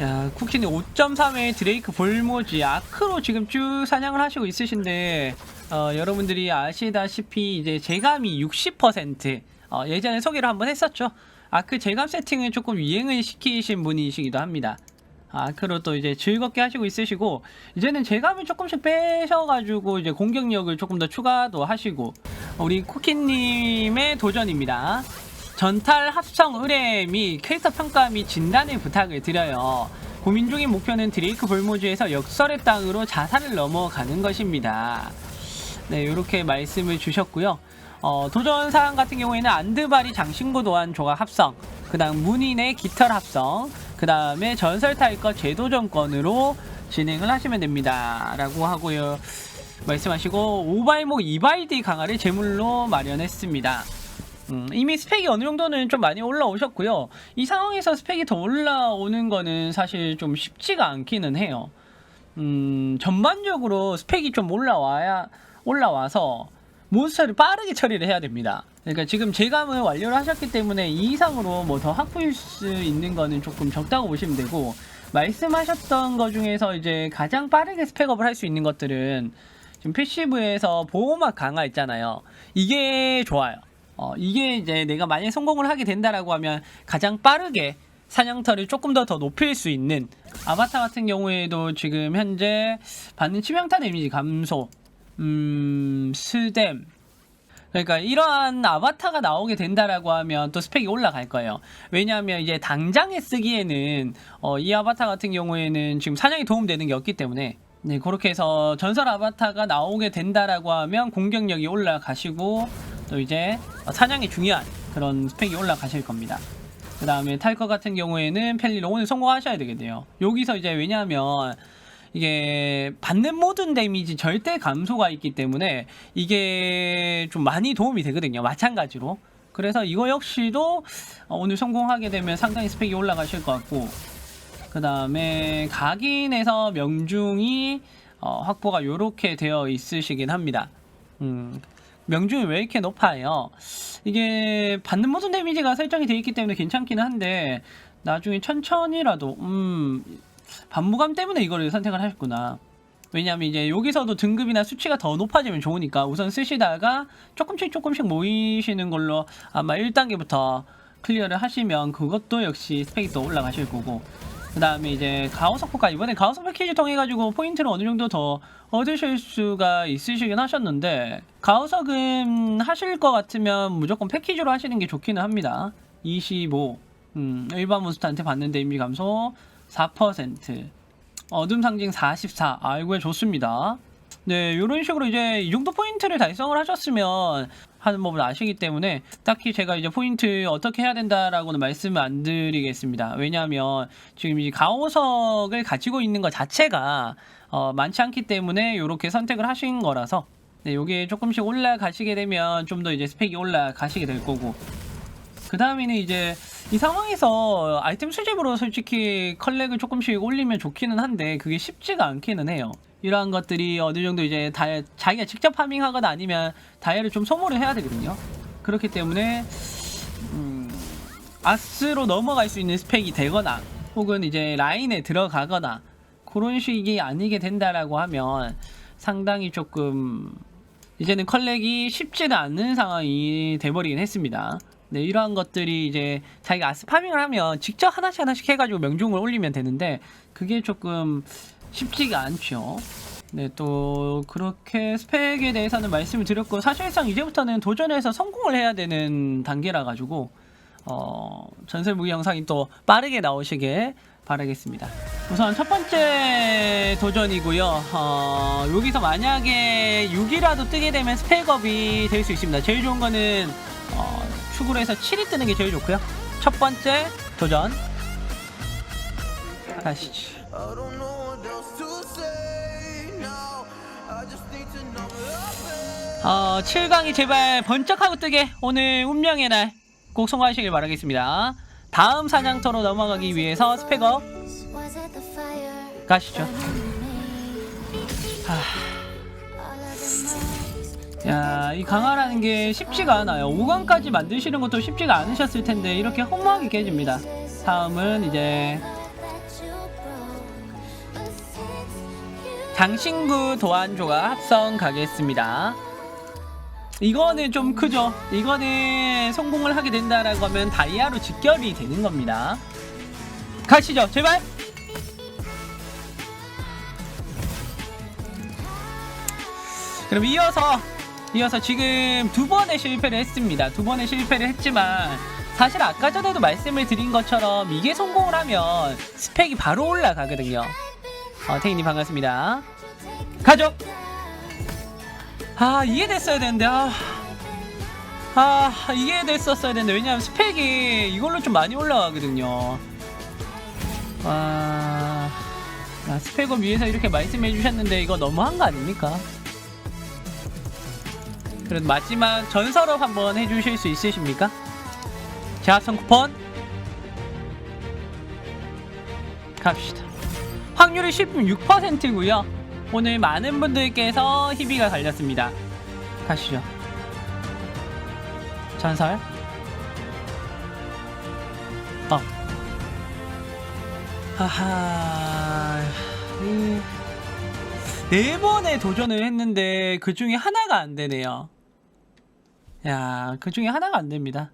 야, 쿠키는 5.3의 드레이크 볼모지 아크로 지금 쭉 사냥을 하시고 있으신데 어, 여러분들이 아시다시피 이제 재감이 60% 어, 예전에 소개를 한번 했었죠. 아크 재감 세팅을 조금 유행을 시키신 분이시기도 합니다. 아크로 또 이제 즐겁게 하시고 있으시고 이제는 재감을 조금씩 빼셔가지고 이제 공격력을 조금 더 추가도 하시고 우리 쿠키님의 도전입니다. 전탈 합성 의뢰 및 캐릭터 평가 및 진단을 부탁을 드려요. 고민 중인 목표는 드레이크 볼모즈에서 역설의 땅으로 자산을 넘어가는 것입니다. 네, 이렇게 말씀을 주셨고요. 어, 도전 사항 같은 경우에는 안드바리 장신구 도안 조각 합성, 그 다음 문인의 깃털 합성, 그 다음에 전설 탈것 재도전권으로 진행을 하시면 됩니다. 라고 하고요. 말씀하시고, 오발목 이발디 강화를 제물로 마련했습니다. 음, 이미 스펙이 어느 정도는 좀 많이 올라오셨고요. 이 상황에서 스펙이 더 올라오는 거는 사실 좀 쉽지가 않기는 해요. 음, 전반적으로 스펙이 좀 올라와야 올라와서 몬스터를 빠르게 처리를 해야 됩니다. 그러니까 지금 제감을 완료를 하셨기 때문에 이 이상으로 뭐 더 확보일 수 있는 거는 조금 적다고 보시면 되고 말씀하셨던 것 중에서 이제 가장 빠르게 스펙업을 할 수 있는 것들은 지금 패시브에서 보호막 강화 있잖아요. 이게 좋아요. 어, 이게 이제 내가 만약에 성공을 하게 된다라고 하면 가장 빠르게 사냥터를 조금 더 더 높일 수 있는 아바타 같은 경우에도 지금 현재 받는 치명타 데미지 감소, 음, 스댐. 그러니까 이러한 아바타가 나오게 된다라고 하면 또 스펙이 올라갈 거예요. 왜냐하면 이제 당장에 쓰기에는 어, 이 아바타 같은 경우에는 지금 사냥에 도움되는 게 없기 때문에 네, 그렇게 해서 전설 아바타가 나오게 된다라고 하면 공격력이 올라가시고 또 이제 사냥이 중요한 그런 스펙이 올라가실 겁니다. 그 다음에 탈 것 같은 경우에는 펠리로 오늘 성공하셔야 되겠네요. 여기서 이제 왜냐하면 이게 받는 모든 데미지 절대 감소가 있기 때문에 이게 좀 많이 도움이 되거든요. 마찬가지로. 그래서 이거 역시도 어, 오늘 성공하게 되면 상당히 스펙이 올라가실 것 같고 그 다음에 각인에서 명중이 어, 확보가 이렇게 되어 있으시긴 합니다. 음, 명중이 왜 이렇게 높아요? 이게 받는 모든 데미지가 설정이 되어 있기 때문에 괜찮기는 한데 나중에 천천히라도 음 반무감 때문에 이거를 선택을 하셨구나. 왜냐하면 이제 여기서도 등급이나 수치가 더 높아지면 좋으니까 우선 쓰시다가 조금씩 조금씩 모이시는 걸로 아마 1단계부터 클리어를 하시면 그것도 역시 스펙이 또 올라가실 거고 그 다음에 이제 가오석포가 이번에 가오석 패키지 통해 가지고 포인트를 어느 정도 더 얻으실 수가 있으시긴 하셨는데 가오석은 하실 것 같으면 무조건 패키지로 하시는 게 좋기는 합니다. 25 음, 일반 몬스터한테 받는 데미지 감소 4% 어둠 상징 44 아이고 좋습니다 네 이런 식으로 이제 이 정도 포인트를 달성을 하셨으면 하는 법을 아시기 때문에 딱히 제가 이제 포인트 어떻게 해야 된다라고는 말씀을 안 드리겠습니다. 왜냐하면 지금 이 가오석을 가지고 있는 것 자체가 어, 많지 않기 때문에 이렇게 선택을 하신 거라서 네, 요게 조금씩 올라가시게 되면 좀 더 이제 스펙이 올라가시게 될 거고 그 다음에는 이제 이 상황에서 아이템 수집으로 솔직히 컬렉을 조금씩 올리면 좋기는 한데 그게 쉽지가 않기는 해요. 이러한 것들이 어느 정도 이제 다 자기가 직접 파밍하거나 아니면 다이아를 좀 소모를 해야 되거든요. 그렇기 때문에 음, 아스로 넘어갈 수 있는 스펙이 되거나 혹은 이제 라인에 들어가거나 그런 식이 아니게 된다라고 하면 상당히 조금 이제는 컬렉이 쉽지는 않은 상황이 돼버리긴 했습니다. 네, 이러한 것들이 이제 자기가 아스 파밍을 하면 직접 하나씩 하나씩 해가지고 명중을 올리면 되는데 그게 조금 쉽지가 않죠. 네, 또 그렇게 스펙에 대해서는 말씀을 드렸고 사실상 이제부터는 도전해서 성공을 해야 되는 단계라 가지고 어, 전설 무기 영상이 또 빠르게 나오시게 바라겠습니다. 우선 첫 번째 도전이고요. 어, 여기서 만약에 6이라도 뜨게 되면 스펙업이 될 수 있습니다. 제일 좋은 거는 어, 축으로 해서 7이 뜨는 게 제일 좋고요. 첫 번째 도전 가시죠. 어, 7강이 제발 번쩍하고 뜨게 오늘 운명의 날 꼭 성공하시길 바라겠습니다. 다음 사냥터로 넘어가기 위해서 스펙업? 가시죠. Noise. 야, 이 강화라는 게 쉽지가 않아요. 5강까지 만드시는 것도 쉽지가 않으셨을 텐데 이렇게 허무하게 깨집니다. 다음은 이제 장신구 도안조가 합성 가겠습니다. 이거는 좀 크죠. 이거는 성공을 하게 된다라고 하면 다이아로 직결이 되는 겁니다. 가시죠, 제발. 그럼 이어서 이어서 지금 두 번의 실패를 했습니다. 두 번의 실패를 했지만 사실 아까 전에도 말씀을 드린 것처럼 이게 성공을 하면 스펙이 바로 올라가거든요. 어, 태인님 반갑습니다. 가죠. 아 이해됐어야 되는데 아, 아 이해됐었어야 되는데 왜냐면 스펙이 이걸로 좀 많이 올라가거든요. 아, 아 스펙을 위해서 이렇게 말씀해 주셨는데 이거 너무한 거 아닙니까? 그럼 마지막 전설업 한번 해주실 수 있으십니까? 제합성 쿠폰 갑시다. 확률이 16%고요. 오늘 많은 분들께서 희비가 갈렸습니다. 가시죠. 전설. 어. 하하. 이... 네 번의 도전을 했는데 그 중에 하나가 안 되네요. 야, 그 중에 하나가 안 됩니다.